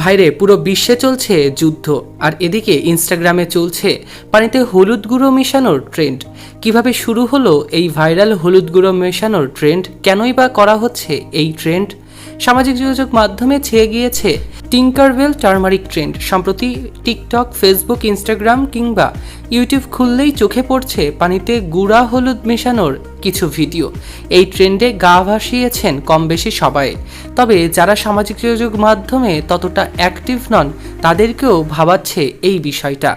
ভাইরে পুরো বিশ্বে চলছে যুদ্ধ, আর এদিকে ইনস্টাগ্রামে চলছে পানিতে হলুদ গুঁড়ো মেশানোর ট্রেন্ড কীভাবে শুরু হলো এই ভাইরাল হলুদ গুঁড়ো মেশানোর ট্রেন্ড কেনই বা করা হচ্ছে এই ট্রেন্ড সামাজিক যোগাযোগ মাধ্যমে ছেয়ে গিয়েছে টিঙ্কারভেল টার্মারিক ট্রেন্ড সম্প্রতি টিকটক ফেসবুক ইনস্টাগ্রাম কিংবা ইউটিউব খুললেই চোখে পড়ছে পানিতে গুঁড়া হলুদ মেশানোর কিছু ভিডিও। এই ট্রেন্ডে গা ভাসিয়েছেন কম বেশি সবাই। তবে যারা সামাজিক যোগাযোগ মাধ্যমে ততটা অ্যাক্টিভ নন, তাদেরকেও ভাবাচ্ছে এই বিষয়টা।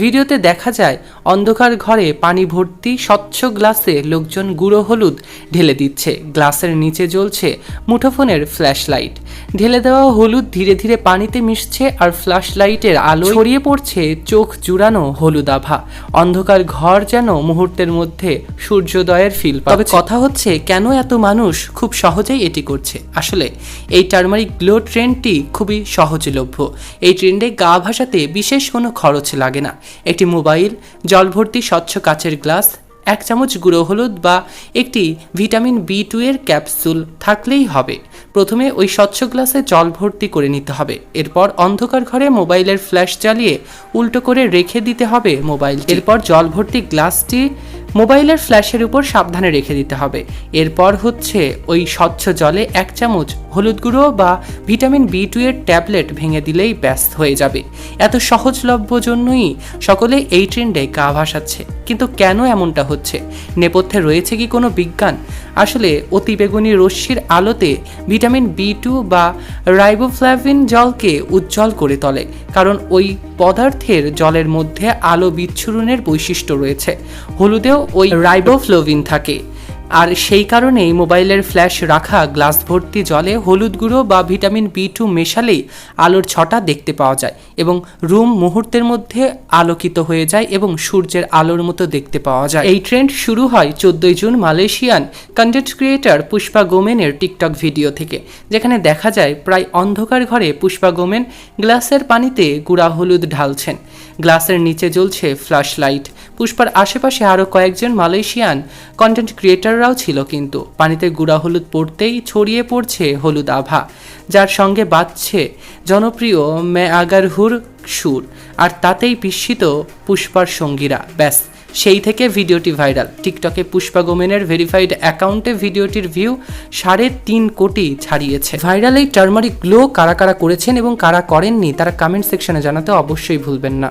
ভিডিওতে দেখা যায়, অন্ধকার ঘরে পানি ভর্তি স্বচ্ছ গ্লাসে লোকজন গুঁড়ো হলুদ ঢেলে দিচ্ছে। গ্লাসের নিচে জ্বলছে মুঠোফোনের ফ্ল্যাশ লাইট ঢেলে দেওয়া হলুদ ধীরে ধীরে পানিতে মিশছে আর ফ্ল্যাশ লাইটের আলো ছড়িয়ে পড়ছে চোখ জুড়ানো হলুদ আভা অন্ধকার ঘর যেন মুহূর্তের মধ্যে সূর্যোদয়ের ফিল তবে কথা হচ্ছে কেন এত মানুষ খুব সহজেই এটি করছে? আসলে এই টার্মারিক গ্লো ট্রেন্ডটি খুবই সহজলভ্য। এই ট্রেন্ডে গা ভাসাতে বিশেষ কোনো খরচ লাগে না। একটি মোবাইল জল ভর্তি স্বচ্ছ কাচের গ্লাস এক চামচ গুঁড়ো হলুদ বা একটি ভিটামিন বি টু এর ক্যাপসুল থাকলেই হবে। প্রথমে ওই স্বচ্ছ গ্লাসে জল ভর্তি করে নিতে হবে। এরপর অন্ধকার ঘরে মোবাইলের ফ্ল্যাশ জ্বালিয়ে উল্টো করে রেখে দিতে হবে মোবাইল এরপর জল ভর্তি গ্লাসটি মোবাইলের ফ্ল্যাশের উপর সাবধানে রেখে দিতে হবে। এরপর হচ্ছে ওই স্বচ্ছ জলে এক চামচ হলুদ গুঁড়ো বা ভিটামিন বি টু এর ট্যাবলেট ভেঙে দিলেই ব্যস্ত হয়ে যাবে। এত সহজলভ্য জন্যই সকলে এই ট্রেন্ডে গা ভাসাচ্ছে। কিন্তু কেন এমনটা হচ্ছে? নেপথ্যে রয়েছে কি কোনো বিজ্ঞান? আসলে অতিবেগুনি রশ্মির আলোতে ভিটামিন বি টু বা রাইবোফ্লাভিন জলকে উজ্জ্বল করে তোলে, কারণ ওই পদার্থের জলের মধ্যে আলো বিচ্ছুরণের বৈশিষ্ট্য রয়েছে। হলুদেও ওই রাইবোফ্লোভিন থাকে। আর সেই কারণেই মোবাইলের ফ্ল্যাশ রাখা, গ্লাস ভর্তি জলে হলুদ গুঁড়ো বা ভিটামিন বি টু মেশালেই আলোর ছটা দেখতে পাওয়া যায় এবং রুম মুহূর্তের মধ্যে আলোকিত হয়ে যায় এবং সূর্যের আলোর মতো দেখতে পাওয়া যায়। এই ট্রেন্ড শুরু হয় চোদ্দই June Malaysian content creator Pushpa গোমেনের TikTok video থেকে, যেখানে দেখা যায় প্রায় অন্ধকার ঘরে পুষ্পা গোমেন গ্লাসের পানিতে গুঁড়া হলুদ ঢালছেন। গ্লাসের নিচে জ্বলছে ফ্ল্যাশ লাইট। পুষ্পার আশেপাশে আরও কয়েকজন মালয়েশিয়ান কন্টেন্ট ক্রিয়েটাররাও ছিল কিন্তু। পানিতে গুঁড়া হলুদ পড়তেই ছড়িয়ে পড়ছে হলুদ আভা, যার সঙ্গে বাজছে জনপ্রিয় মে আগারহুর সুর, আর তাতেই বিস্মিত পুষ্পার সঙ্গীরা। ব্যাস, সেই থেকে ভিডিওটি ভাইরাল। টিকটকে পুষ্পা গোমেনের ভেরিফাইড অ্যাকাউন্টে ভিডিওটির ভিউ সাড়ে তিন কোটি ছাড়িয়েছে। ভাইরাল এই টার্মারিক গ্লো কারা কারা করেছেন এবং কারা করেননি, তারা কমেন্ট সেকশনে জানাতে অবশ্যই ভুলবেন না।